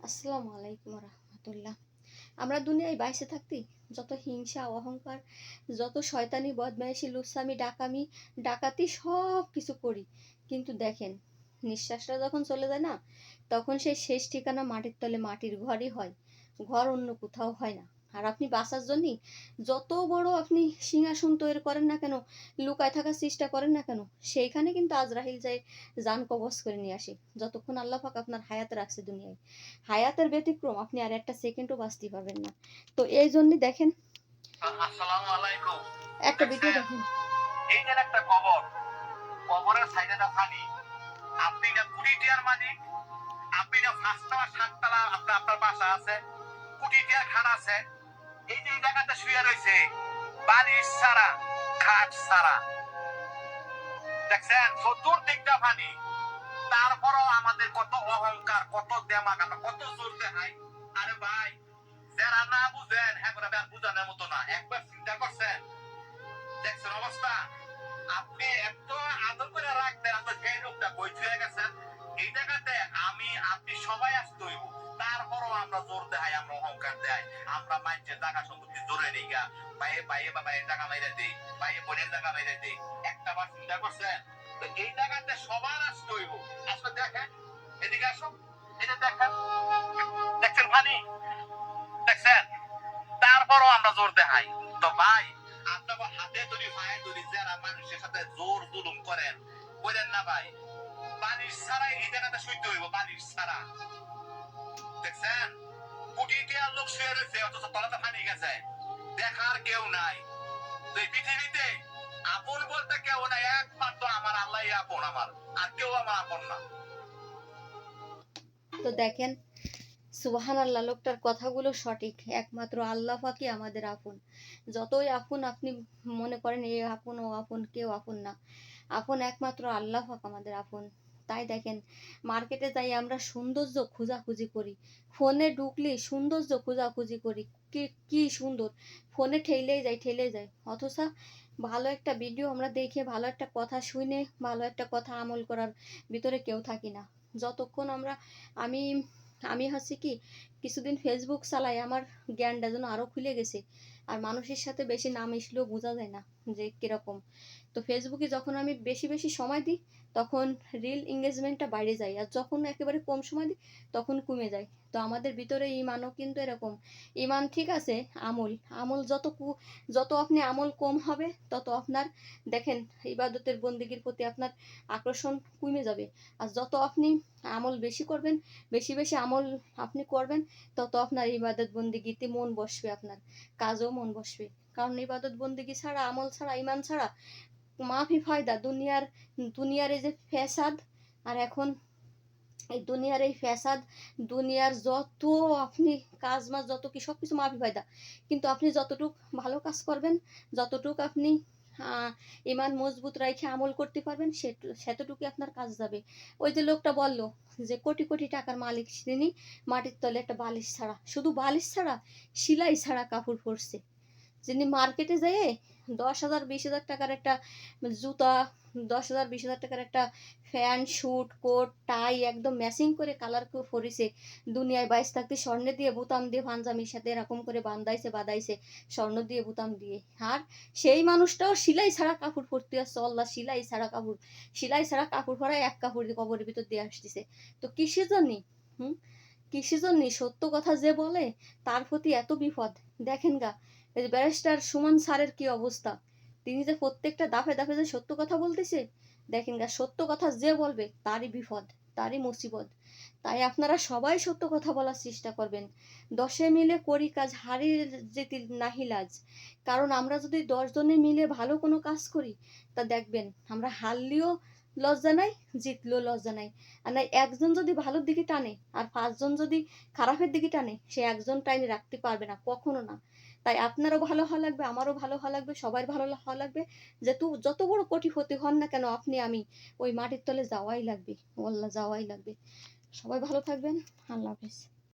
আসসালামু আলাইকুম রহমতুল্লাহ। আমরা দুনিয়ায় বাইসে থাকতে যত হিংসা, অহংকার, যত শয়তানি, বদমাইশি লুসামি ডাকামি, ডাকাতি সব কিছু করি। কিন্তু দেখেন, নিঃশ্বাসটা যখন চলে যায় না, তখন সেই শেষ ঠিকানা মাটির তলে মাটির ঘরই হয়। ঘর অন্য কোথাও হয় না। আর আপনি বাঁচার জন্যই যত বড় আপনি সিংহাসন তৈরি করেন না কেন লুকায় থাকার চেষ্টা করেন না কেন সেইখানে কিন্তু আজরাহিল যায় যান কবজ করে নিয়ে আসে। যতক্ষণ আল্লাহ পাক আপনার হায়াতে রাখছে দুনিয়ায়। হায়াতের ব্যতিক্রম আপনি আর একটা সেকেন্ডও বাঁচতে পারবেন না। তো এই জন্য দেখেন একটা ভিডিও দেখেন। এই যে একটা কবর কবরের সাইডে দা পানি আপনি না কুড়ি টিয়ার মালিক আপনি না পাঁচতলা সাততলা আপনার আপনার বাসা আছে কুড়ি টিয়ার খাট আছে এই এই শুয়ে রয়েছে, বালিশ ছাড়া, খাট ছাড়া। দেখছেন? তারপরও আমাদের কত অহংকার, কত কত জোর আরে ভাই, যারা না বুঝেন হ্যাঁ আর বুঝানোর মতো না। একবার চিন্তা করছেন? দেখছেন অবস্থা? আপনি এত আদর করে রাখতেন আপনার সেই লোকটা বই ছুঁয়ে গেছেন। এই জায়গাতে আমি, আপনি সবাই আসতে হইব। তারপরও আমরা জোর দেখাই, আমরা অহংকার দেখাই। আমরা জায়গা সম্পত্তি জোরে নিই গা পায়ে পায়ে বা মাইরে দিই পায়ে বোনের মাইরে দিই। একটা বার চিন্তা করছেন? তো এই জায়গাতে সবার আসতে হইব। আসলে দেখেন, এদিকে আসো এটা দেখেন, দেখছেন ভানি? দেখছেন? তারপরও আমরা জোর দেখাই। তো ভাই আপনারা হাতে ধরি, পায়ে ধরি, যারা মানুষের সাথে জোর জুলুম করেন, বলেন না ভাই, বালিশ ছাড়াই এই জায়গাতে শুইতে হইব, বালিশ ছাড়া। তো দেখেন সুবাহান আল্লাহ লোকটার কথাগুলো সঠিক, একমাত্র আল্লাহ পাকি আমাদের আপন। যতই আপন আপনি মনে করেন, এ আপন, ও আপন, কেউ আপন না। আপন একমাত্র আল্লাহ আমাদের আপন। তাই দেখেন মার্কেটে যাই আমরা সৌন্দর্য খোঁজাখুঁজি করি। ফোনে ঢুকলে সৌন্দর্য খোঁজাখুঁজি করি। কি কি সুন্দর। ফোনে ঠেলেই যাই ঠেলে যাই অথচ ভালো একটা ভিডিও আমরা দেখে, ভালো একটা কথা শুনে, ভালো একটা কথা আমল করার ভিতরে কেউ থাকি না। যতক্ষণ আমরা, আমি আমি হচ্ছে কি, কিছুদিন ফেসবুক চালাই, আমার জ্ঞানটা যেন আরও খুলে গেছে। আর মানুষের সাথে বেশি না মিশলেও বোঝা যায় না যে কীরকম। তো ফেসবুকে যখন আমি বেশি বেশি সময় দিই তখন রিল এঙ্গেজমেন্টটা বাইরে যায়। আর যখন একেবারে কম সময় দিই তখন কমে যায়। তো আমাদের ভিতরে ইমানও কিন্তু এরকম। ইমান ঠিক আছে, আমল। আমল যত কু, যত আপনি আমল কম হবে, তত আপনার, দেখেন, ইবাদতের বন্দিগির প্রতি আপনার আকর্ষণ কমে যাবে। আর যত আপনি আমল বেশি করবেন, বেশি বেশি আমল আপনি করবেন, তত আপনার ইবাদত বন্দিগিতে মন বসবে আপনার। কাজও মন বসবে। কারণ ইবাদত বন্দিগি ছাড়া, আমল ছাড়া, ইমান ছাড়া মাফি ফায়দা দুনিয়ার দুনিয়ার এই যে ফ্যাসাদ, আর এখন এই দুনিয়ার এই ফ্যাসাদ, দুনিয়ার যত আপনি কাজ মাজ, যত কি, সব কিছু মাফি ফায়দা কিন্তু আপনি যতটুক ভালো কাজ করবেন, যতটুক আপনি ইমান মজবুত রাখে আমল করতে পারবেন সেতটুকুই আপনার কাজ যাবে। ওই যে লোকটা বলল যে, কোটি কোটি টাকার মালিক তিনি, মাটির তলে একটা বালিশ ছাড়া, শুধু বালিশ ছাড়া, সেলাই ছাড়া কাপড় পরছে। যিনি মার্কেটে যেয়ে দশ হাজার, বিশ হাজার টাকার একটা জুতা, দশ হাজার, বিশ হাজার টাকার একটা ফ্যান স্যুট কোট, টাই একদম ম্যাচিং করে কালার পরিছে, দুনিয়ায় বাইশ থাকতে স্বর্ণ দিয়ে বুতাম দিয়ে পাঞ্জামির সাথে এরকম করে বান্ধাইছে, বাঁধাইছে, স্বর্ণ দিয়ে বুতাম দিয়ে। আর সেই মানুষটাও সেলাই ছাড়া কাপড় পরতে আসছে, আল্লাহ সেলাই ছাড়া কাপড়, সেলাই ছাড়া কাপড় পরা এক কাপড় দিয়ে কবরের ভিতর দিয়ে আসতেছে। তো কিসের জন্যে? হুম? কিসের জন্যে? সত্য কথা যে বলে, তার প্রতি এত বিপদ। দেখেন গা ব্যারিস্টার সুমন স্যারের কি অবস্থা? তিনি যে প্রত্যেকটা দাফে দাফে যে সত্য কথা বলতেছে, দেখেন গা, সত্য কথা যে বলবে তারই বিপদ, তারই মুসিবত। তাই আপনারা সবাই সত্য কথা বলার চেষ্টা করবেন। দশে মিলে করি কাজ, হারিয়ে যেতে নাহি লাজ। কারণ আমরা যদি দশজনে মিলে ভালো কোনো কাজ করি, তা দেখবেন আমরা হারলেও লজ্জা নাই, জিতলেও লজ্জা নাই। আর না একজন যদি ভালোর দিকে টানে, আর পাঁচজন যদি খারাপের দিকে টানে, সে একজন টাইনে রাখতে পারবে না, কখনো না। তাই আপনারও ভালো হওয়া লাগবে, আমারও ভালো হওয়া লাগবে, সবার ভালো হওয়া লাগবে। যে তু যত বড় কোটিপতি হন না কেন, আপনি, আমি ওই মাটির তলে যাওয়াই লাগবে ওল্লা যাওয়াই লাগবে। সবাই ভালো থাকবেন, আল্লাহ হাফেজ।